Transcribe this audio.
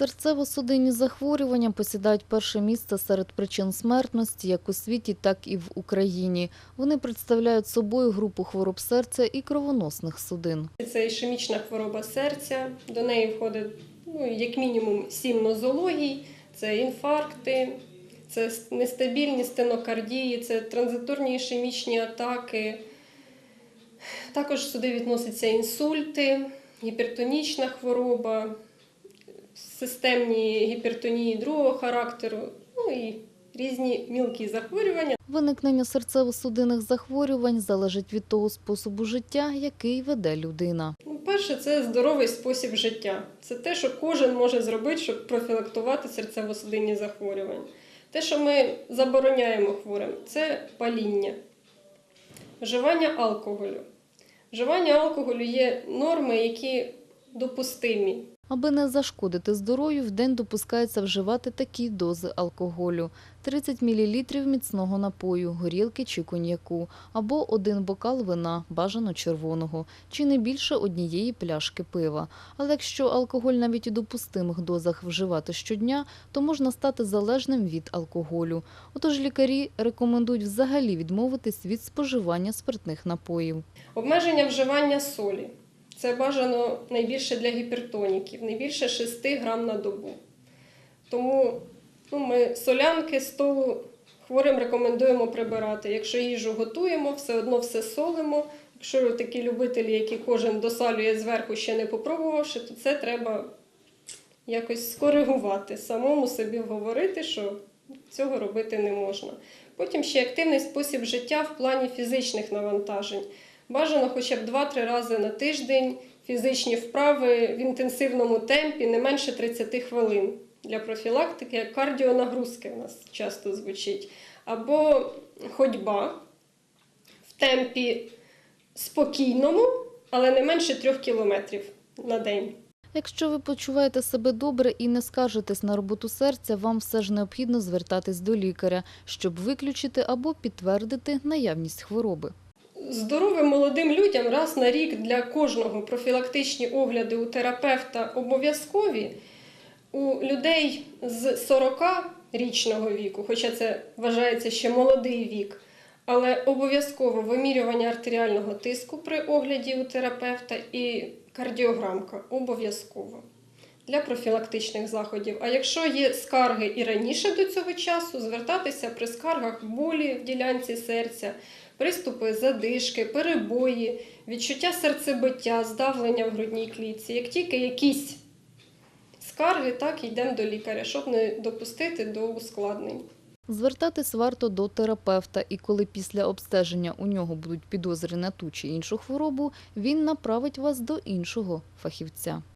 Серцево-судинні захворювання посідають перше місце серед причин смертності як у світі, так і в Україні. Вони представляють собою групу хвороб серця і кровоносних судин. Це ішемічна хвороба серця. До неї входить ну, як мінімум сім нозологій, це інфаркти, це нестабільні стенокардії, це транзиторні ішемічні атаки. Також сюди відносяться інсульти, гіпертонічна хвороба, системні гіпертонії другого характеру, ну і різні мілкі захворювання. Виникнення серцево-судинних захворювань залежить від того способу життя, який веде людина. Ну, Перше, це здоровий спосіб життя. Це те, що кожен може зробити, щоб профілактувати серцево-судинні захворювання. Те, що ми забороняємо хворим, це паління, вживання алкоголю. Вживання алкоголю є норми, які допустимі. Аби не зашкодити здоров'ю, в день допускається вживати такі дози алкоголю: 30 мл міцного напою, горілки чи коньяку, або один бокал вина, бажано червоного, чи не більше однієї пляшки пива. Але якщо алкоголь навіть у допустимих дозах вживати щодня, то можна стати залежним від алкоголю. Отож лікарі рекомендують взагалі відмовитись від споживання спиртних напоїв. Обмеження вживання солі. Це бажано найбільше для гіпертоніків, не більше 6 грам на добу. Тому ну, ми солянки столу хворим рекомендуємо прибирати. Якщо їжу готуємо, все одно все солимо. Якщо такі любителі, які кожен досалює зверху, ще не попробувавши, то це треба якось скоригувати, самому собі говорити, що цього робити не можна. Потім ще активний спосіб життя в плані фізичних навантажень. Бажано хоча б 2-3 рази на тиждень фізичні вправи в інтенсивному темпі не менше 30 хвилин для профілактики, як кардіонагрузки у нас часто звучить. Або ходьба в темпі спокійному, але не менше 3 кілометрів на день. Якщо ви почуваєте себе добре і не скаржитесь на роботу серця, вам все ж необхідно звертатись до лікаря, щоб виключити або підтвердити наявність хвороби. Здоровим молодим людям раз на рік для кожного профілактичні огляди у терапевта обов'язкові. У людей з 40-річного віку, хоча це вважається ще молодий вік, але обов'язково вимірювання артеріального тиску при огляді у терапевта і кардіограмка обов'язково для профілактичних заходів. А якщо є скарги і раніше до цього часу, звертатися при скаргах болі в ділянці серця, приступи задишки, перебої, відчуття серцебиття, здавлення в грудній клітці. Як тільки якісь скарги, так йдемо до лікаря, щоб не допустити до ускладнень. Звертатись варто до терапевта, і коли після обстеження у нього будуть підозри на ту чи іншу хворобу, він направить вас до іншого фахівця.